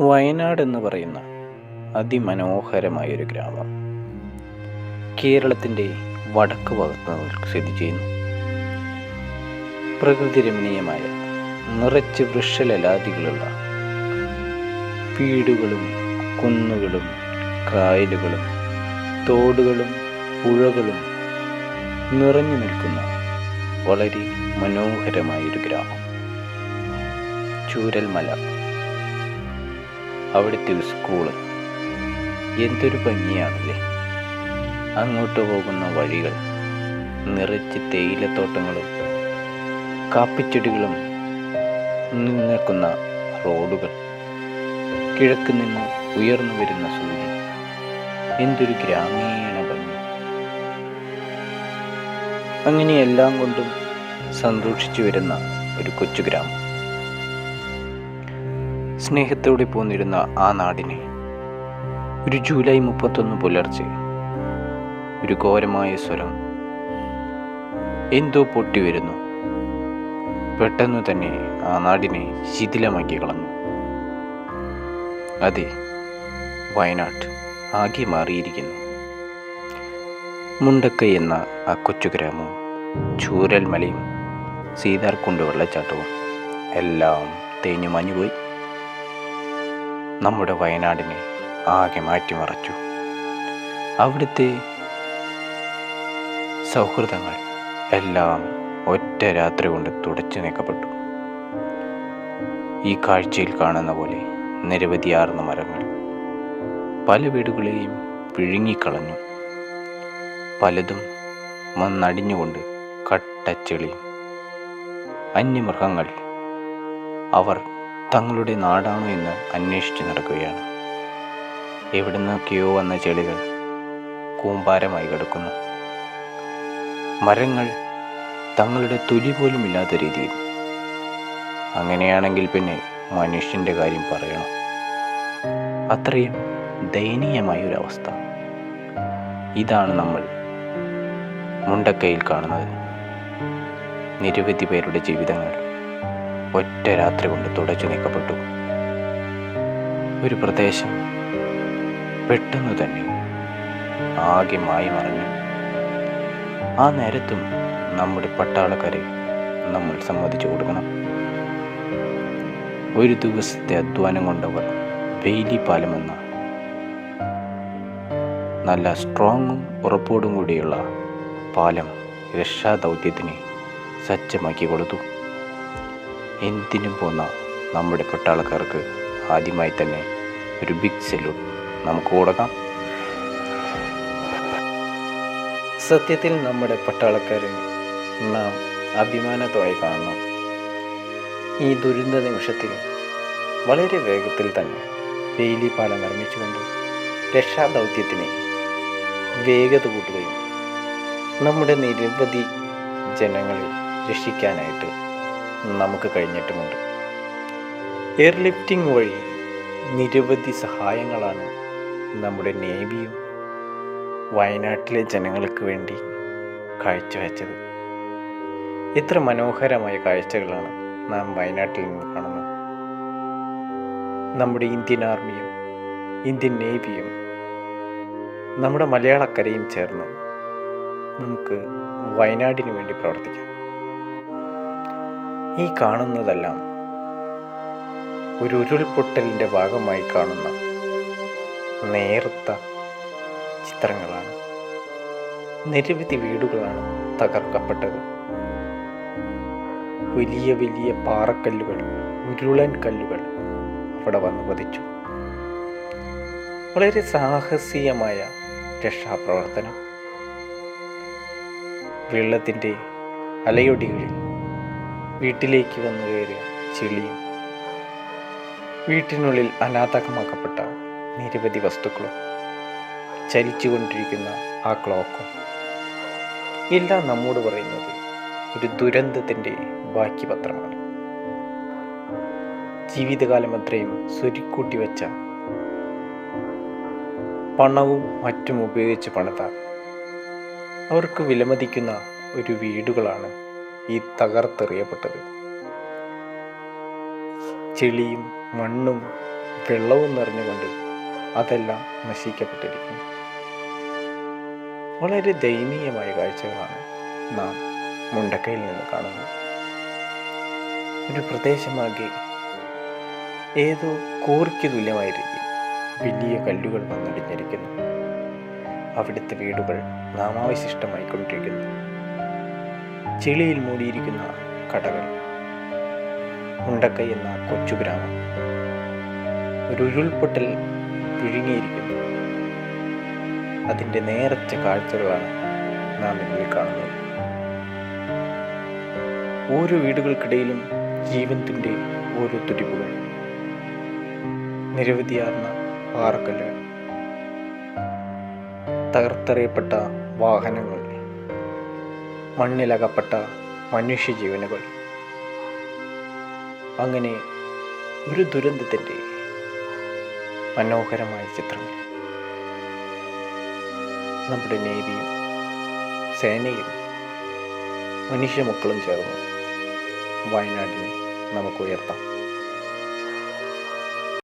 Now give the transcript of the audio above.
വയനാട് എന്ന് പറയുന്ന അതിമനോഹരമായൊരു ഗ്രാമം. കേരളത്തിന്റെ വടക്ക് ഭാഗത്ത് സ്ഥിതി ചെയ്യുന്നു. പ്രകൃതി രമണീയമായ നിറച്ച് വൃക്ഷലലാദികളുള്ള വീടുകളും കുന്നുകളും കായലുകളും തോടുകളും പുഴകളും നിറഞ്ഞു നിൽക്കുന്ന വളരെ മനോഹരമായൊരു ഗ്രാമം. ചൂരൽമല. അവിടുത്തെ ഒരു സ്കൂൾ എന്തൊരു ഭംഗിയാണല്ലേ. അങ്ങോട്ട് പോകുന്ന വഴികൾ നിറച്ച് തേയിലത്തോട്ടങ്ങളും കാപ്പിച്ചെടികളും നിൽക്കുന്ന റോഡുകൾ കിഴക്ക് നിന്ന് ഉയർന്നു വരുന്ന സൂര്യൻ. എന്തൊരു ഗ്രാമീണ ഭംഗി. അങ്ങനെ എല്ലാം കൊണ്ടും സന്തോഷിച്ചു വരുന്ന ഒരു കൊച്ചു ഗ്രാമം. സ്നേഹത്തോടെ പോന്നിരുന്ന ആ നാടിനെ. ഒരു ജൂലൈ മുപ്പത്തൊന്ന് പുലർച്ചെ. ഒരു ഘോരമായ സ്വരം. എന്തോ പൊട്ടി വരുന്നു. പെട്ടെന്ന് തന്നെ ആ നാടിനെ ശിഥിലമാക്കി കളഞ്ഞു. അതെ വയനാട് ആകെ മാറിയിരിക്കുന്നു. മുണ്ടക്കൈ എന്ന ആ കൊച്ചു ഗ്രാമവും ചൂരൽമലയും സീതാർകുണ്ട് വെള്ളച്ചാട്ടവും എല്ലാം തേഞ്ഞു മഞ്ഞുപോയി നമ്മുടെ വയനാടിനെ ആകെ മാറ്റിമറച്ചു. അവിടുത്തെ സൗഹൃദങ്ങൾ എല്ലാം ഒറ്റ രാത്രി കൊണ്ട് തുടച്ചു നീക്കപ്പെട്ടു. ഈ കാഴ്ചയിൽ കാണുന്ന പോലെ നിരവധിയാർന്ന മരങ്ങൾ പല വീടുകളെയും വിഴുങ്ങിക്കളഞ്ഞു. പലതും മണ്ണടിഞ്ഞുകൊണ്ട് കട്ടച്ചെളി അന്യമൃഗങ്ങൾ അവർ തങ്ങളുടെ നാടാണോ എന്ന് അന്വേഷിച്ച് നടക്കുകയാണ്. എവിടെ നിന്നൊക്കെയോ വന്ന ചെളികൾ കൂമ്പാരമായി കിടക്കുന്നു. മരങ്ങൾ തങ്ങളുടെ തൊലി പോലും ഇല്ലാത്ത രീതിയിൽ. അങ്ങനെയാണെങ്കിൽ പിന്നെ മനുഷ്യന്റെ കാര്യം പറയണം. അത്രയും ദയനീയമായ ഒരു അവസ്ഥ. ഇതാണ് നമ്മൾ മുണ്ടക്കയിൽ കാണുന്നത്. നിരവധി പേരുടെ ജീവിതങ്ങൾ. ഒറ്റ രാത്രി കൊണ്ട് തുടച്ചു നീക്കപ്പെട്ടു. ഒരു പ്രദേശം പെട്ടെന്ന് തന്നെ ആകെ മായി മറഞ്ഞു. ആ നേരത്തും നമ്മുടെ പട്ടാളക്കാരെ നമ്മൾ സമ്മതിച്ചു കൊടുക്കണം. ഒരു ദിവസത്തെ അധ്വാനം കൊണ്ടവർ വെയിലി പാലമെന്ന നല്ല സ്ട്രോങ്ങും ഉറപ്പോടും കൂടിയുള്ള പാലം രക്ഷാദൗത്യത്തിന് സജ്ജമാക്കി കൊടുത്തു. എന്തിനും പോന്ന നമ്മുടെ പട്ടാളക്കാർക്ക് ആദ്യമായി തന്നെ ഒരു ബിഗ് സല്യൂട്ട് നമുക്ക് കൊടുക്കാം സത്യത്തിൽ നമ്മുടെ പട്ടാളക്കാരെ നാം അഭിമാനത്തോടെ കാണണം. ഈ ദുരന്ത നിമിഷത്തിൽ വളരെ വേഗത്തിൽ തന്നെ വേലി പാലം നിർമ്മിച്ചുകൊണ്ട് രക്ഷാദൗത്യത്തിന് വേഗത കൂട്ടുകയും നമ്മുടെ നിരവധി ജനങ്ങളെ രക്ഷിക്കാനായിട്ട് നമുക്ക് കഴിഞ്ഞിട്ടുമുണ്ട്. എയർലിഫ്റ്റിംഗ് വഴി നിരവധി സഹായങ്ങളാണ് നമ്മുടെ നേവിയും വയനാട്ടിലെ ജനങ്ങൾക്ക് വേണ്ടി കാഴ്ചവെച്ചത്. എത്ര മനോഹരമായ കാഴ്ചകളാണ് നാം വയനാട്ടിൽ നിന്ന് കാണുന്നത്. നമ്മുടെ ഇന്ത്യൻ ആർമിയും ഇന്ത്യൻ നേവിയും നമ്മുടെ മലയാളക്കരയും ചേർന്ന് നമുക്ക് വയനാടിന് വേണ്ടി പ്രവർത്തിക്കാം. ഈ കാണുന്നതെല്ലാം ഒരു ഉരുൾപൊട്ടലിന്റെ ഭാഗമായി കാണുന്ന നേർത്ത ചിത്രങ്ങളാണ്. നിരവധി വീടുകളാണ് തകർക്കപ്പെട്ടത്. വലിയ വലിയ പാറക്കല്ലുകൾ ഉരുളൻ കല്ലുകൾ അവിടെ വന്ന് പതിച്ചു. വളരെ സാഹസികമായ രക്ഷാപ്രവർത്തനം. വെള്ളത്തിന്റെ അലയൊടികളിൽ വീട്ടിലേക്ക് വന്നു കയറിയ ചെളിയും വീട്ടിനുള്ളിൽ അനാഥകമാക്കപ്പെട്ട നിരവധി വസ്തുക്കളും ചലിച്ചുകൊണ്ടിരിക്കുന്ന ആ ക്ലോക്കും എല്ലാം നമ്മോട് പറയുന്നത് ഒരു ദുരന്തത്തിന്റെ ബാക്കി പത്രമാണ് ജീവിതകാലം അത്രയും സ്വരുക്കൂട്ടി വെച്ച പണവും മറ്റും ഉപയോഗിച്ച് പണിത അവർക്ക് വിലമതിക്കുന്ന ഒരു വീടുകളാണ് ഈ തകർത്തെറിയപ്പെട്ടത്. ചെളിയും മണ്ണും വെള്ളവും നിറഞ്ഞുകൊണ്ട് അതെല്ലാം നശിക്കപ്പെട്ടിരിക്കുന്നു. വളരെ ദയനീയമായ കാഴ്ചകളാണ് നാം മുണ്ടക്കയിൽ നിന്ന് കാണുന്നത്. ഒരു പ്രദേശമാകെ ഏതോ കോറിക്ക് തുല്യമായ രീതിയിൽ വലിയ കല്ലുകൾ വന്നടിഞ്ഞിരിക്കുന്നു. അവിടുത്തെ വീടുകൾ നാമാവശിഷ്ടമായി കൊണ്ടിരിക്കുന്നു ചെളിയിൽ മൂടിയിരിക്കുന്ന കടകൾ. ഉണ്ടക്കൈ എന്ന കൊച്ചു ഗ്രാമം ഒരു ഉരുൾപൊട്ടൽ വിഴുങ്ങിയിരിക്കുന്നു. അതിന്റെ നേരത്തെ കാഴ്ചകളാണ് നാം ഇതിൽ കാണുന്നത്. ഓരോ വീടുകൾക്കിടയിലും ജീവനത്തിന്റെ ഓരോ തുടിപ്പുകൾ നിരവധിയാർന്ന പാറക്കല്ലുകൾ. തകർത്തറിയപ്പെട്ട വാഹനങ്ങൾ. മണ്ണിലകപ്പെട്ട മനുഷ്യജീവനുകൾ. അങ്ങനെ ഒരു ദുരന്തത്തിന്റെ മനോഹരമായ ചിത്രങ്ങൾ. നമ്മുടെ നേവിയും സേനയും മനുഷ്യമക്കളും ചേർന്ന് വയനാടിനെ നമുക്ക് ഉയർത്താം.